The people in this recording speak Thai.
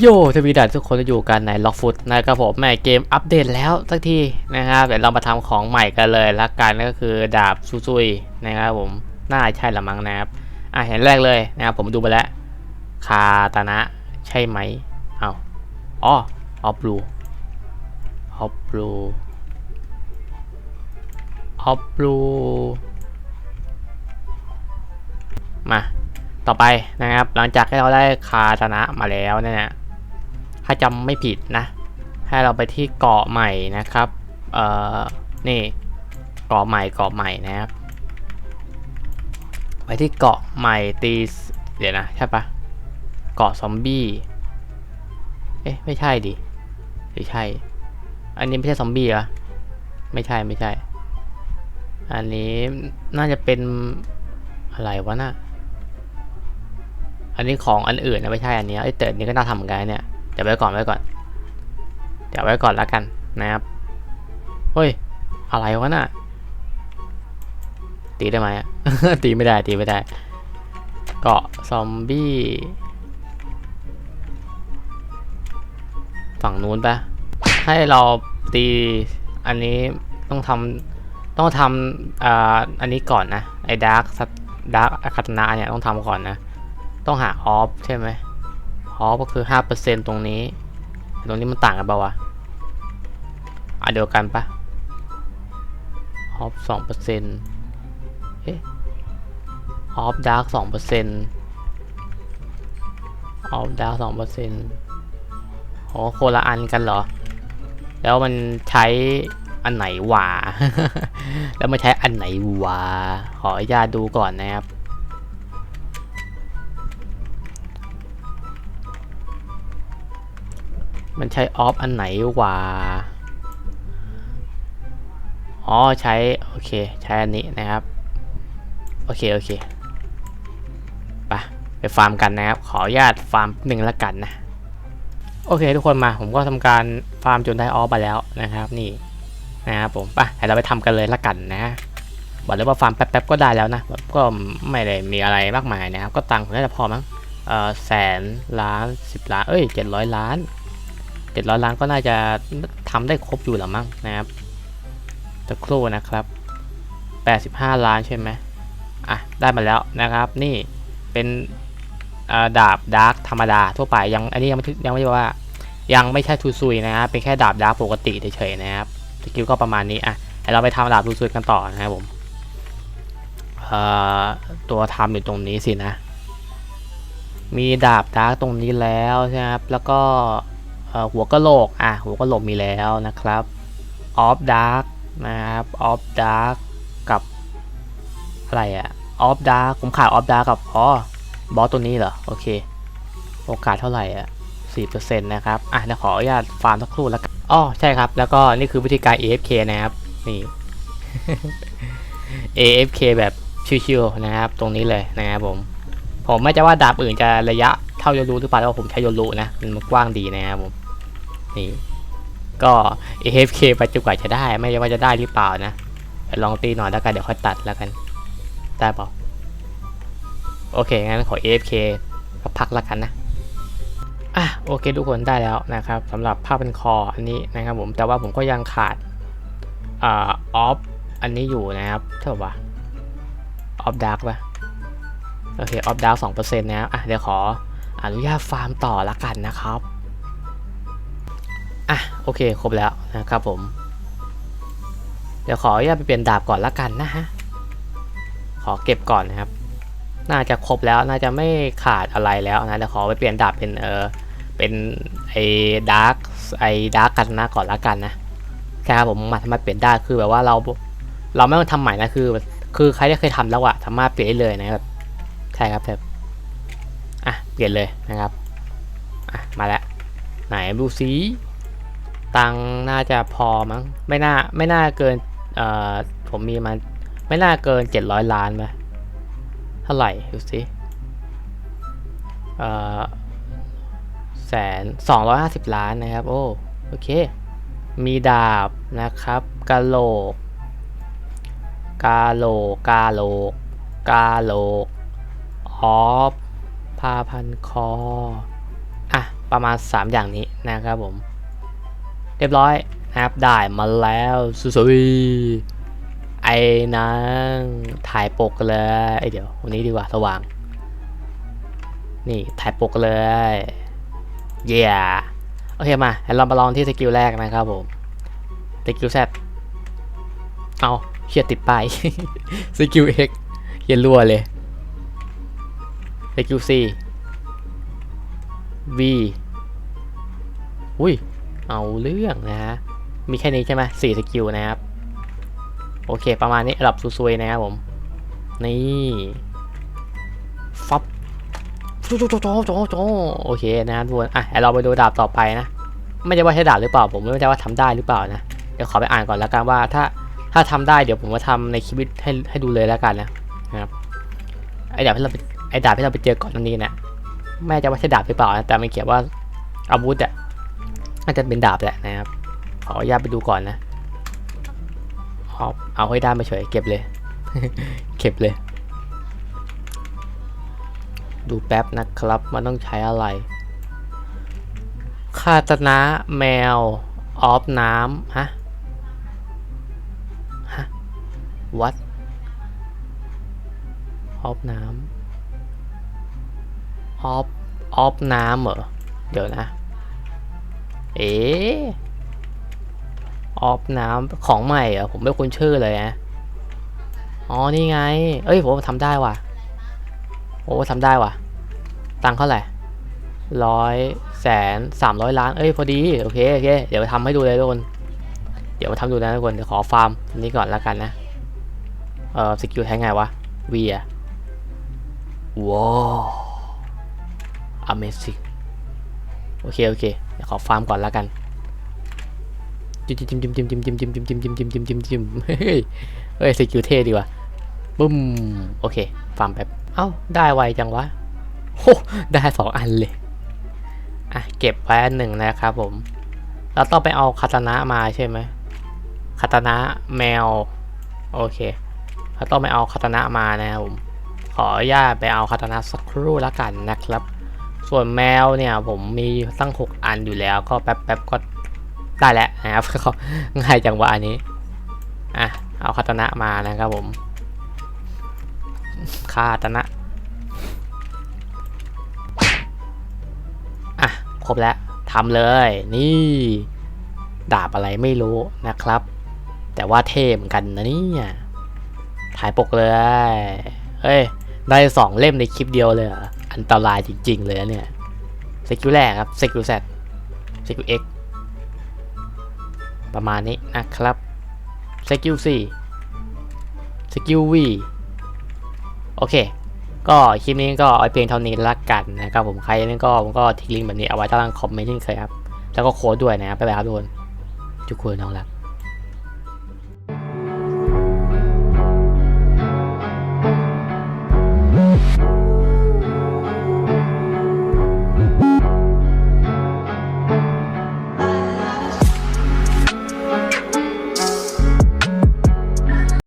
โยทวีดัตทุกคนจะอยู่กันในล็อกฟุตนะครับผมแม่เกมอัปเดตแล้วสักทีนะครับเดี๋ยวเรามาทำของใหม่กันเลยละกันก็คือดาบซุยๆนะครับผมน่าใช่ละมั้งนะครับอะเห็นแรกเลยนะครับผมดูไปแล้วคาตานะใช่ไหมเอาอ๋อออฟบลูออฟบลูออฟบลูมาต่อไปนะครับหลังจากที่เราได้คาตานะมาแล้วเนี่ย ถ้าจำไม่ผิดนะ ให้เราไปที่เกาะใหม่นะครับเอ่อนี่เกาะใหม่เกาะใหม่นะครับไปที่เกาะใหม่ตีเดี๋ยวนะใช่ปะเกาะซอมบี้เอ๊ะไม่ใช่ดิหรือใช่ อันนี้ไม่ใช่ซอมบี้เหรอไม่ใช่ไม่ใช่ อันนี้น่าจะเป็นอะไรวะน่ะอันนี้ของอันอื่นนะไม่ใช่อันนี้ไอ้ยแต่อันนี้ก็น่าทำเหมือนกันเนี่ย ดี๋ยวไว้ก่อนไว้ก่อน เดี๋ยวไว้ก่อนแล้วกันนะครับเฮ้ย อะไรวะน่ะ ตีได้ไหมตีไม่ได้ตีไม่ได้ เกาะซอมบี้ฝั่งนู้นปะให้เราตีอันนี้ต้องทำต้องทำอ่าอันนี้ก่อนนะ ไอ้ดาร์คดาร์คคาตนาเนี่ยต้องทำก่อนนะ ต้องหาออฟใช่ไหม ออก็คือ 5%ตรงนี้ ตรงนี้มันต่างกันปะวะอะเดียวกันปะออฟ2%เอ๊ะออฟดาร์ก2%อร์เซ็นอฟดาร์ก2%อ๋อโคนละอันกันเหรอ แล้วมันใช้อันไหนวะแล้วมันใช้อันไหนวะขออนุญาตดูก่อนนะครับ มันใช้ออฟอันไหนวะอ๋อใช้ โอเค ใช้อันนี้นะครับ โอเค โอเค ไป ไปฟาร์มกันนะครับ ขออนุญาตฟาร์มหนึ่งละกันนะ โอเค ทุกคนมา ผมก็ทำการฟาร์มจนได้ออฟไปแล้วนะครับ นี่นะครับผมไปเดี๋ยวเราไปทำกันเลยละกันนะบอกเลยว่าฟาร์มแป๊บๆก็ได้แล้วนะก็ไม่ได้มีอะไรมากมายนะครับ ก็ตังค์ผมน่าจะพอมั้งเออแสนล้านสิบล้าน เอ้ยเจ็ดร้อยล้าน เจ็ดร้อยล้านก็น่าจะทำได้ครบอยู่หรือมั้งนะครับตะครู่นะครับแปดสิบห้าล้านใช่ไหมอะได้มาแล้วนะครับนี่เป็นดาบดาร์กธรรมดาทั่วไปยังอันนี้ยังไม่ยังไม่ว่ายังไม่ใช่ทูซุยนะครับเป็นแค่ดาบดาร์กปกติเฉยๆนะครับสกิลก็ประมาณนี้อะเดี๋ยวเราไปทำดาบทูซุยกันต่อนะครับผมเอ่อตัวทำอยู่ตรงนี้สินะ มีดาบดาร์กตรงนี้แล้วใช่ครับแล้วก็ หัวกะโหลกอะหัวกะโหลกมีแล้วนะครับออฟดาร์กนะครับออฟดาร์กกับอะไรอะออฟดาร์กผมขายออฟดาร์กกับอ๋อบอสตัวนี้เหรอ โอเค โอกาสเท่าไหร่อะสี่เปอร์เซ็นต์นะครับ อะเดี๋ยวขออนุญาตฟาร์มสักครู่แล้วกันอ๋อใช่ครับ แล้วก็นี่คือวิธีการ AFK นะครับ นี่ AFK แบบชิวๆนะครับ ตรงนี้เลยนะครับผม ผมไม่จะว่าดาบอื่นจะระยะ เท่าโยรูหรือเปล่าแต่ว่าผมใช้โยรูนะมันกว้างดีนะครับผมนี่ก็ AFK ไปจนกว่าจะได้ ไม่ว่าจะได้หรือเปล่านะลองตีหน่อยแล้วกันเดี๋ยวค่อยตัดแล้วกันได้เปล่าโอเคงั้นขอ AFK สักพักแล้วกันนะอะโอเคทุกคนได้แล้วนะครับสำหรับผ้าเป็นคออันนี้นะครับผมแต่ว่าผมก็ยังขาดอ่าออฟอันนี้อยู่นะครับเท่าไหร่ออฟดาร์กป่ะโอเคออฟดาวสองเปอร์เซ็นต์นะครับอะเดี๋ยวขอ อนุญาตฟาร์มต่อละกันนะครับ อะโอเคครบแล้วนะครับผม เดี๋ยวขออนุญาตไปเปลี่ยนดาบก่อนละกันนะฮะ ขอเก็บก่อนนะครับ น่าจะครบแล้วน่าจะไม่ขาดอะไรแล้วนะเดี๋ยวขอไปเปลี่ยนดาบเป็นเออเป็นไอ้ดาร์กไอ้ดาร์กกันนะก่อนละกันนะแค่ครับผมมาทำมาเปลี่ยนได้คือแบบว่าเราเราไม่ต้องทำใหม่นะคือ คือใครที่เคยทำแล้วอะสามารถเปลี่ยนได้เลยนะครับใช่ครับครับ อะเปลี่ยนเลยนะครับอะมาแล้วไหนดูซิตังน่าจะพอมั้งไม่น่าไม่น่าเกินเอ่อผมมีมันไม่น่าเกิน 700 ล้านไหมเท่าไหร่ดูซิเอ่อแสนสองร้อยห้าสิบล้านนะครับ โอ้โอเค มีดาบนะครับกะโหลกกาโหลกาโหลกาโหลออฟ ผ้าพันคอ อะ ประมาณ 3 อย่างนี้นะครับผม เรียบร้อยนะครับ ได้มาแล้วสวยไอ้นางถ่ายปกเลยเอ้ยเดี๋ยว วันนี้ดีกว่าสว่าง นี่ถ่ายปกเลย เย้โอเคมาเรามาลองที่สกิลแรกนะครับผม สกิลแซดเอาเชียติดไปสกิลเอ็กเฮียรัวเลย สกิลซีวีอุ้ย เอาเรื่องนะฮะ มีแค่นี้ใช่ไหมสี่สกิลนะครับ โอเค ประมาณนี้ระดับซวยๆนะครับผม นี่ฟับโจโจโจโจโจโอเคนะครับทุกคนอะเราไปดูดาบต่อไปนะ ไม่ใช่ว่าใช้ดาบหรือเปล่า ผมไม่แน่ใจว่าทำได้หรือเปล่านะ เดี๋ยวขอไปอ่านก่อนแล้วกันว่าถ้าถ้าทำได้เดี๋ยวผมมาทำในคลิปให้ให้ดูเลยแล้วกันนะ นะครับไอ้ดาบที่เรา ไอ้ดาบที่เราไปเจอก่อนอันนี้นะไม่แน่ว่าใช่ดาบหรือเปล่านะแต่มันเขียนว่าอาวุธอะน่าจะเป็นดาบแหละนะครับขออนุญาตไปดูก่อนนะเอาเอาให้ด้มาเฉยเก็บเลย เก็บเลย ดูแป๊บนะครับ มันต้องใช้อะไรคาตนะแมว ออฟน้ำฮะฮะวัดออฟน้ำ ออฟออฟน้ำเหรอ เดี๋ยวนะ เอออฟน้ำของใหม่เหรอ ผมไม่คุ้นชื่อเลยนะอ๋อ นี่ไง เอ้ย ผมทำได้ว่ะ โอ้ทำได้ว่ะ ตังเท่าไหร่ร้อยแสนสามร้อยล้าน เอ้ย พอดี โอเค โอเค เดี๋ยวทำให้ดูเลยทุกคน เดี๋ยวมาทำดูนะทุกคน เดี๋ยวขอฟาร์มนี้ก่อนแล้วกันนะ เอ่อสกิลใช้ไงวะวีอะว้าว amazing โอเค โอเค เดี๋ยวขอฟาร์มก่อนแล้วกัน จิ้มจิ้มจิ้มจิ้มจิ้มจิ้มจิ้มจิ้มจิ้มจิ้มจิ้มจิ้มจิ้มจิ้มเฮ้ย เฮ้ยสกิลเท่ดีว่ะบึ้ม โอเค ฟาร์มแบบ เอ้า ได้ไวจังวะโอ้ได้สองอันเลย อะ เก็บไว้อันหนึ่งนะครับผม เราต้องไปเอาคาตานะมาใช่ไหมคาตานะแมว โอเค เราต้องไปเอาคาตานะมานะครับผม ขออนุญาตไปเอาคาตานะสักครู่ละกันนะครับ ส่วนแมวเนี่ยผมมีตั้ง 6 อันอยู่แล้วก็แป๊บๆก็ได้แล้วนะครับก็ง่ายจังวะอันนี้อะเอาคาตนะมานะครับผมคาตนะอะครบแล้วทำเลยนี่ ดาบอะไรไม่รู้นะครับ แต่ว่าเท่เหมือนกันนะเนี่ยถ่ายปกเลยเฮ้ย ได้สองเล่มในคลิปเดียวเลยเหรอ อันตรายจริง ๆ เลยนะเนี่ยสกิลแรกครับสกิลแซดสกิลเอ็กประมาณนี้นะครับสกิลสี่สกิลวีโอเค ก็คลิปนี้ก็เอาเพียงเท่านี้ละกันนะครับผมใครเล่นก็ผมก็ทิ้งลิงก์แบบนี้เอาไว้ใต้ล่างคอมเมนต์เช่นเคยครับ แล้วก็โค้ดด้วยนะครับบ๊ายบายครับทุกคนทุกคนน้องรัก